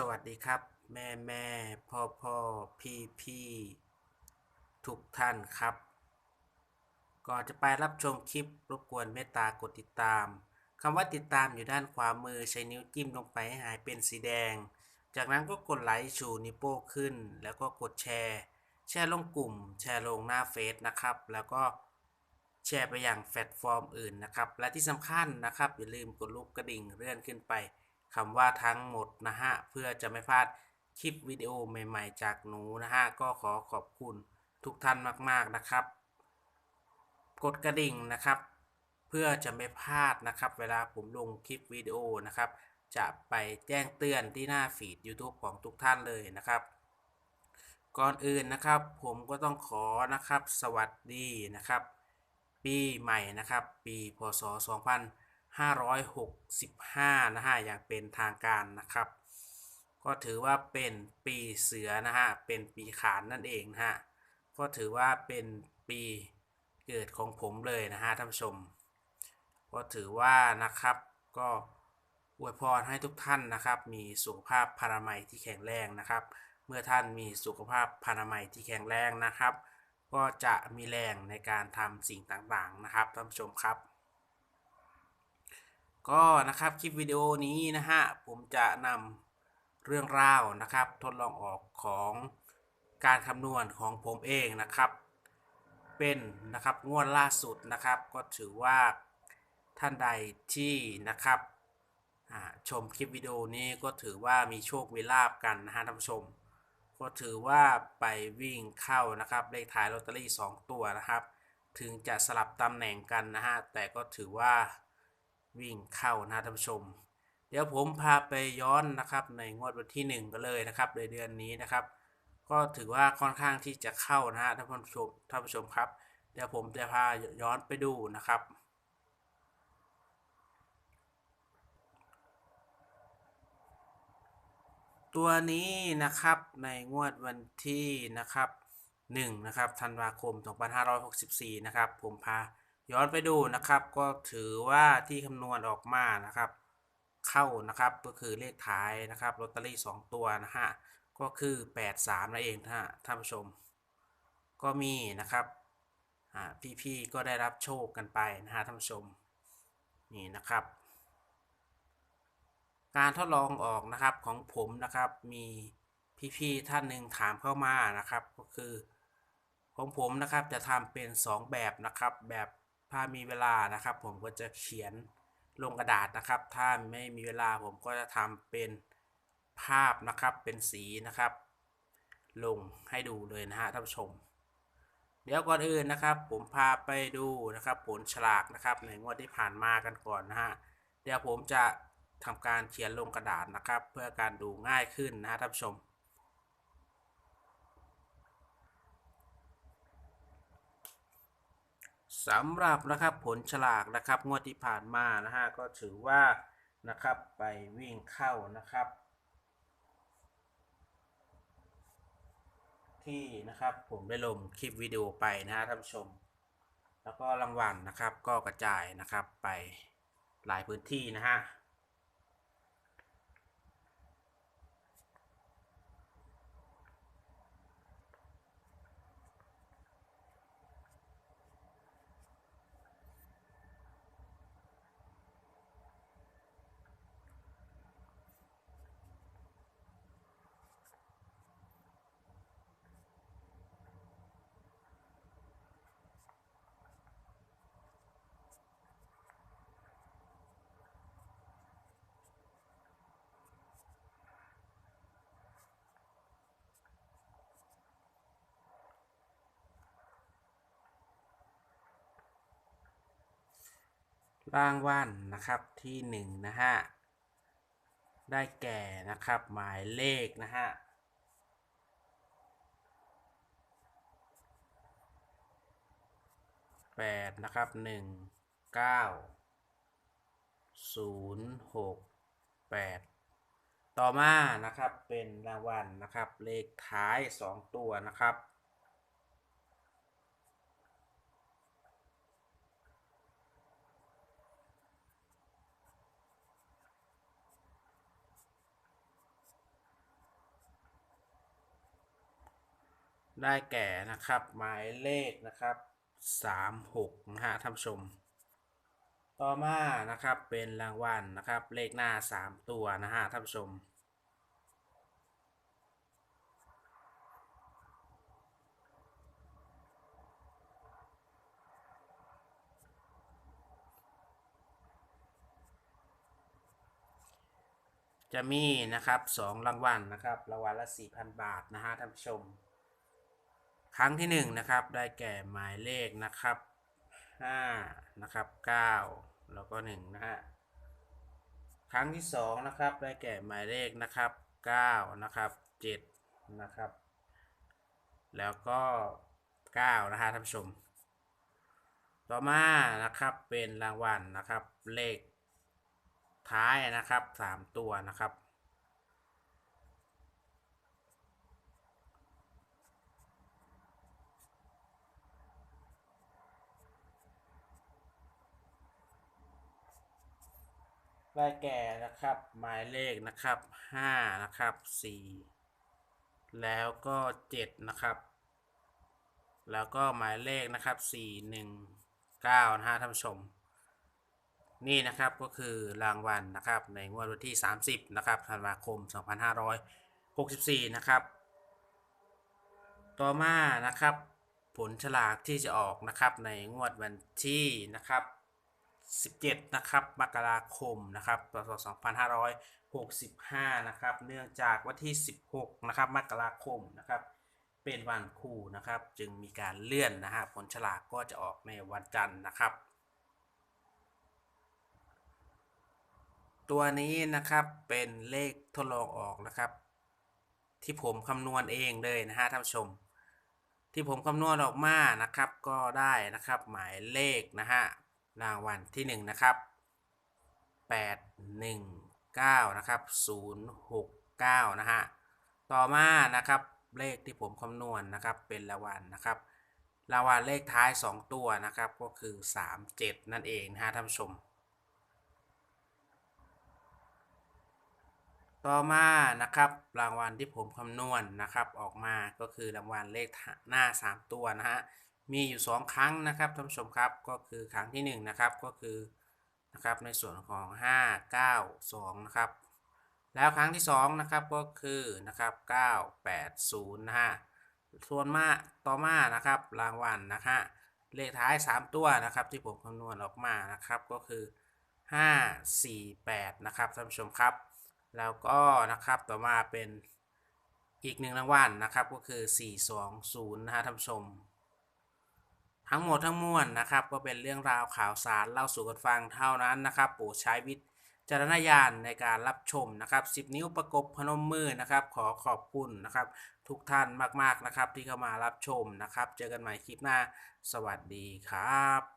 สวัสดีครับ แม่แม่พ่อพ่อพี่พี่ทุกท่านครับ ก่อนจะไปรับชมคลิปรบกวนเมตตากดติดตามคำว่าติดตามอยู่ด้านขวามือใช้นิ้วจิ้มลงไปให้หายเป็นสีแดง จากนั้นก็กดไลค์ชูนิ้วโป้ขึ้น แล้วก็กดแชร์ แชร์ลงกลุ่ม แชร์ลงหน้าเฟซนะครับ แล้วก็แชร์ไปอย่างแพลตฟอร์มอื่นนะครับ และที่สำคัญนะครับอย่าลืมกดรูปกระดิ่งเลื่อนขึ้นไป คำว่าทั้งหมดนะฮะ เพื่อจะไม่พลาดคลิปวิดีโอใหม่ๆ จากหนูนะฮะ ก็ขอขอบคุณทุกท่านมากๆนะครับ กดกระดิ่งนะครับ เพื่อจะไม่พลาดนะครับ เวลาผมลงคลิปวิดีโอนะครับ จะไปแจ้งเตือนที่หน้าฟีด YouTube ของทุกท่านเลยนะครับ ก่อนอื่นนะครับ ผมก็ต้องขอนะครับ สวัสดีนะครับ ปีใหม่นะครับ ปีพศ 2565 นะฮะ อย่างเป็นทางการนะครับ ก็ถือว่าเป็นปีเสือนะฮะ เป็นปีขานนั่นเองนะฮะ ก็ถือว่าเป็นปีเกิดของผมเลยนะฮะท่านผู้ชม ก็ถือว่านะครับก็อวยพรให้ทุกท่านนะครับ มีสุขภาพพานามัยที่แข็งแรงนะครับ เมื่อท่านมีสุขภาพพานามัยที่แข็งแรงนะครับ ก็จะมีแรงในการทำสิ่งต่างๆนะครับท่านผู้ชมครับ ก็นะครับคลิปวิดีโอนี้นะฮะผมจะนำเรื่องราวนะครับ ทดลองออกของการคำนวณของผมเองนะครับ เป็นนะครับงวดล่าสุดนะครับ ก็ถือว่าท่านใดที่นะครับชมคลิปวิดีโอนี้ก็ถือว่ามีโชคมีลาบกันนะฮะท่านผู้ชม ก็ถือว่าไปวิ่งเข้านะครับเลขท้ายลอตเตอรี่ 2 ตัวนะครับ ถึงจะสลับตำแหน่งกันนะฮะแต่ก็ถือว่า วิ่งเข้านะท่านผู้ชม เดี๋ยวผมพาไปย้อนนะครับในงวดวันที่ 1 กันเลยนะครับในเดือนนี้นะครับ ก็ถือว่าค่อนข้างที่จะเข้านะฮะท่านผู้ชมท่านผู้ชมครับ เดี๋ยวผมจะพาย้อนไปดูนะครับตัวนี้นะครับในงวดวันที่นะครับ1นะครับธันวาคม 2564 นะครับ ผมพา ย้อนไปดูนะครับ ก็ถือว่าที่คำนวณออกมานะครับ เข้านะครับก็คือเลขท้ายนะครับลอตเตอรี่ 2 ตัวนะฮะก็คือ 83นั่นเองนะฮะท่านผู้ชม ก็มีนะครับอ่าพี่ๆก็ได้รับโชคกันไปนะฮะท่านผู้ชมนี่นะครับ การทดลองออกนะครับของผมนะครับมีพี่ๆท่านหนึ่งถามเข้ามานะครับ ก็คือของผมนะครับจะทำเป็น 2 แบบนะครับแบบ ถ้ามีเวลานะครับ ผมก็จะเขียนลงกระดาษนะครับ ถ้าไม่มีเวลาผมก็จะทำเป็นภาพนะครับเป็นสีนะครับ ลงให้ดูเลยนะฮะท่านผู้ชม เดี๋ยวก่อนอื่นนะครับ ผมพาไปดูนะครับ ผลฉลากนะครับในงวดที่ผ่านมากันก่อนนะฮะเดี๋ยวผมจะทำการเขียนลงกระดาษนะครับ เพื่อการดูง่ายขึ้นนะฮะท่านผู้ชม สำหรับนะครับผลฉลากนะครับงวดที่ผ่านมานะฮะก็ถือว่านะครับไปวิ่งเข้านะครับ ที่นะครับผมได้ลงคลิปวิดีโอไปนะฮะท่านผู้ชม แล้วก็รางวัลนะครับก็กระจายนะครับไปหลายพื้นที่นะฮะ รางวัลนะครับที่หนึ่งนะฮะได้แก่นะครับหมายเลขนะฮะแปดนะครับหนึ่งเก้าศูนย์หกแปดต่อมานะครับเป็นรางวัลนะครับเลขท้ายสองตัวนะครับ ได้แก่นะครับ หมายเลขนะครับสามหกนะฮะท่านผู้ชม ต่อมานะครับเป็นรางวัลนะครับ เลขหน้าสามตัวนะฮะท่านผู้ชมจะมีนะครับสองรางวัลนะครับ รางวัลละสี่พันบาทนะฮะท่านผู้ชม ครั้งที่หนึ่งนะครับได้แก่หมายเลขนะครับห้านะครับเก้าแล้วก็หนึ่งนะฮะครั้งที่สองนะครับได้แก่หมายเลขนะครับเก้านะครับเจ็ดนะครับ แล้วก็เก้านะฮะท่านผู้ชม ต่อมานะครับเป็นรางวัลนะครับเลขท้ายนะครับสามตัวนะครับ ได้แก่นะครับ หมายเลขนะครับห้านะครับสี่แล้วก็เจ็ดนะครับ แล้วก็หมายเลขนะครับสี่หนึ่งเก้านะฮะท่านผู้ชม นี่นะครับก็คือรางวัลนะครับในงวดวันที่ 30นะครับธันวาคม 2564 นะครับ ต่อมานะครับผลฉลากที่จะออกนะครับในงวดวันที่นะครับ 17 นะครับ มกราคม นะครับพศ2565 นะครับ เนื่องจากวันที่ 16 นะครับ มกราคม นะครับ เป็นวันครูนะครับ จึงมีการเลื่อนนะฮะ ผลฉลากก็จะออกในวันจันทร์นะครับ ตัวนี้นะครับ เป็นเลขทดลองออกนะครับ ที่ผมคำนวณเองเลยนะฮะท่านผู้ชมที่ผมคำนวณออกมานะครับก็ได้นะครับหมายเลขนะฮะ รางวัลที่1นงนะครับ 8 1 9 นะครับ 069 นะฮะ ต่อมานะครับเลขที่ผมคำนวณนะครับเป็นรางวัลนะครับ รางวัลเลขท้าย 2 ตัวนะครับก็คือ 37 นั่นเองนะฮะท่านผู้ชม ต่อมานะครับรางวัลที่ผมคำนวณนะครับออกมาก็คือรางวัลเลขหน้า 3 ตัวนะฮะ มีอยู่ 2 ครั้งนะครับท่านผู้ชมครับก็คือครั้งที่ 1 นะครับก็คือนะครับในส่วนของ 5 9 2 นะครับ แล้วครั้งที่ 2 นะครับก็คือนะครับ9 8 0นะฮะส่วนมาต่อมานะครับรางวัลนะฮะเลขท้าย 3 ตัวนะครับที่ผมคำนวณออกมานะครับก็คือ 5 4 8 นะครับท่านผู้ชมครับ แล้วก็นะครับต่อมาเป็นอีกหนึ่งรางวัลนะครับก็คือ 420นะฮะท่านผู้ชม ทั้งหมดทั้งมวลนะครับ ก็เป็นเรื่องราวข่าวสารเล่าสู่กันฟังเท่านั้นนะครับโปรดใช้วิจารณญาณในการรับชมนะครับ 10 นิ้วประกบพนมมือนะครับ ขอขอบคุณนะครับ ทุกท่านมากๆนะครับ ที่เข้ามารับชมนะครับ เจอกันใหม่คลิปหน้า สวัสดีครับ